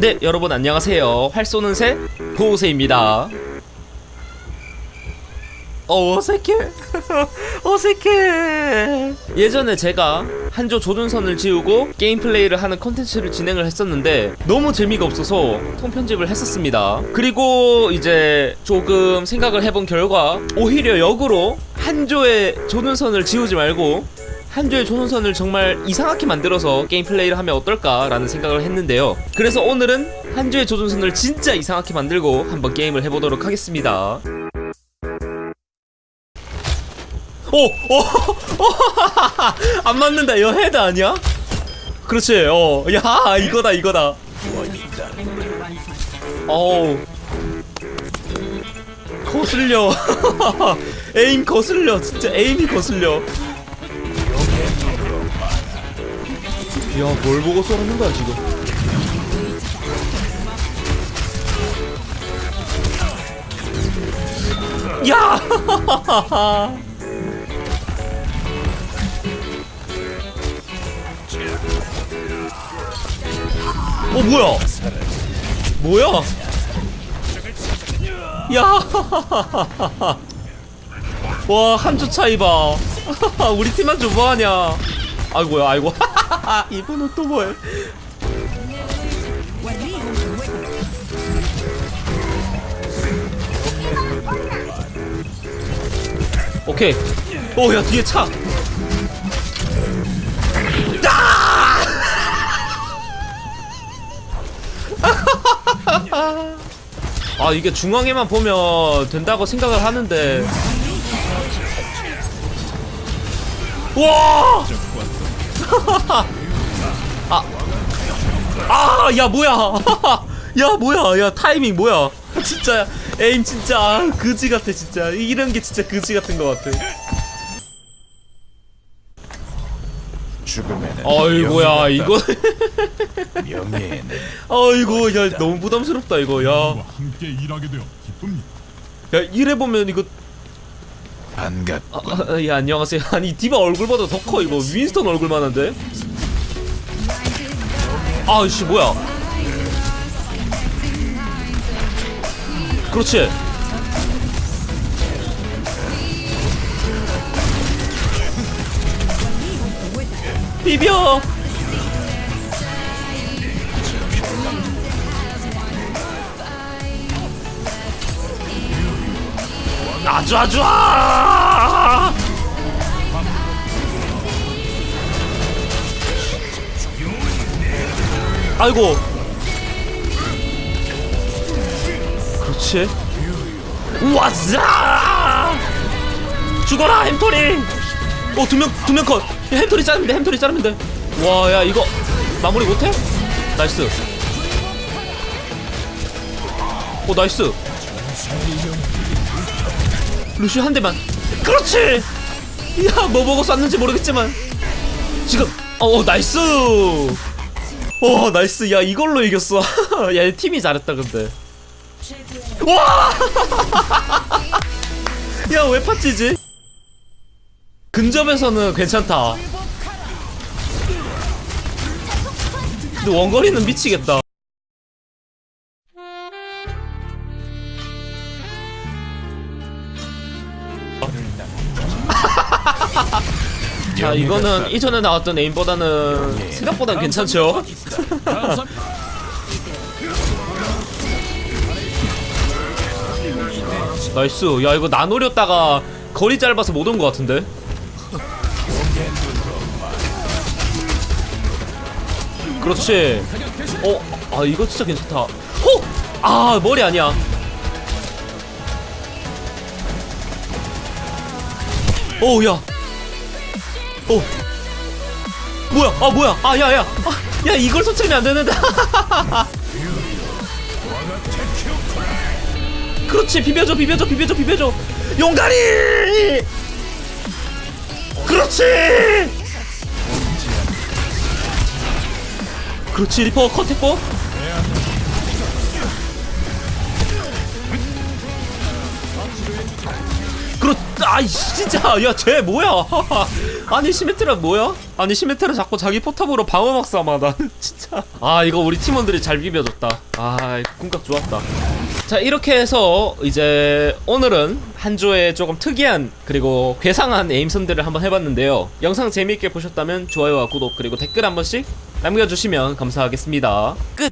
네, 여러분 안녕하세요. 활 쏘는 새 보호새입니다. 어, 어색해. 어색해. 예전에 제가 한조 조준선을 지우고 게임 플레이를 하는 컨텐츠를 진행을 했었는데 너무 재미가 없어서 통편집을 했었습니다. 그리고 이제 조금 생각을 해본 결과 오히려 역으로 한조의 조준선을 지우지 말고 한 조의 조선선을 정말 이상하게 만들어서 게임 플레이를 하면 어떨까라는 생각을 했는데요. 그래서 오늘은 한 조의 조준선을 진짜 이상하게 만들고 한번 게임을 해보도록 하겠습니다. 오! 오! 안 맞는다. 이거 헤드 아니야? 그렇지. 어. 야, 이거다, 이거다. 어우. 거슬려. 에임 거슬려. 진짜 에임이 거슬려. 야, 뭘 보고 쏘는 거야, 지금? 야! 어, 뭐야? 뭐야? 야! 와, 한 주 차이 봐. 우리 팀만 좀 뭐하냐? 아이고야, 아이고. 이분은 또 뭐해? 오케이. 오, 야, 뒤에 차. 아, 이게 중앙에만 보면 된다고 생각을 하는데. 와! 아, 아, 야 뭐야? 야 뭐야? 야 타이밍 뭐야? 진짜 에임 진짜 아, 그지 같아 진짜 이런 게 진짜 그지 같은 것 같아. 죽음에는 아이고야 명예가 이거, 있다. 명예에는 아이고 야 너무 부담스럽다 이거 야, 와 함께 일하게 되어 기쁩니다. 야 이래 보면 이거, 반갑 아, 아, 야 안녕하세요. 아니 디바 얼굴보다 더 커 이거 윈스턴 얼굴만한데? 아씨 뭐야? 그렇지. 비벼. 아주 아주 아! 아이고. 그렇지. 와자! 죽어라 햄토리. 어두 명 두 명 컷. 야, 햄토리 자르면 돼. 햄토리 자르면 돼. 와 야 이거 마무리 못해? 나이스. 오 나이스. 루시 한 대만. 그렇지. 야, 뭐 보고 쐈는지 모르겠지만 지금 어, 어 나이스. 어 나이스. 야 이걸로 이겼어. 야이 팀이 잘했다 근데. 와. 야 왜 파치지? 근접에서는 괜찮다. 근데 원거리는 미치겠다. 자 이거는 이전에 나왔던 에임보다는 생각보다 괜찮죠? 나이스 야 이거 나 노렸다가 거리 짧아서 못 온 것 같은데 그렇지 어? 아 이거 진짜 괜찮다 호! 아 머리 아니야 오우 야 오. 뭐야? 아 뭐야? 아 야야. 아, 야 이걸 소치면 안 되는데. 그렇지 비벼줘 비벼줘 비벼줘 비벼줘. 용가리. 그렇지. 그렇지 리퍼 컨택포. 그렇 아이 진짜. 야 쟤 뭐야? 아니 시메트라 뭐야? 아니 시메트를 자꾸 자기 포탑으로 방어막 삼아. 나 진짜. 아 이거 우리 팀원들이 잘 비벼줬다. 아 궁각 좋았다. 자 이렇게 해서 이제 오늘은 한 조의 조금 특이한 그리고 괴상한 에임선들을 한번 해봤는데요. 영상 재미있게 보셨다면 좋아요와 구독 그리고 댓글 한 번씩 남겨주시면 감사하겠습니다. 끝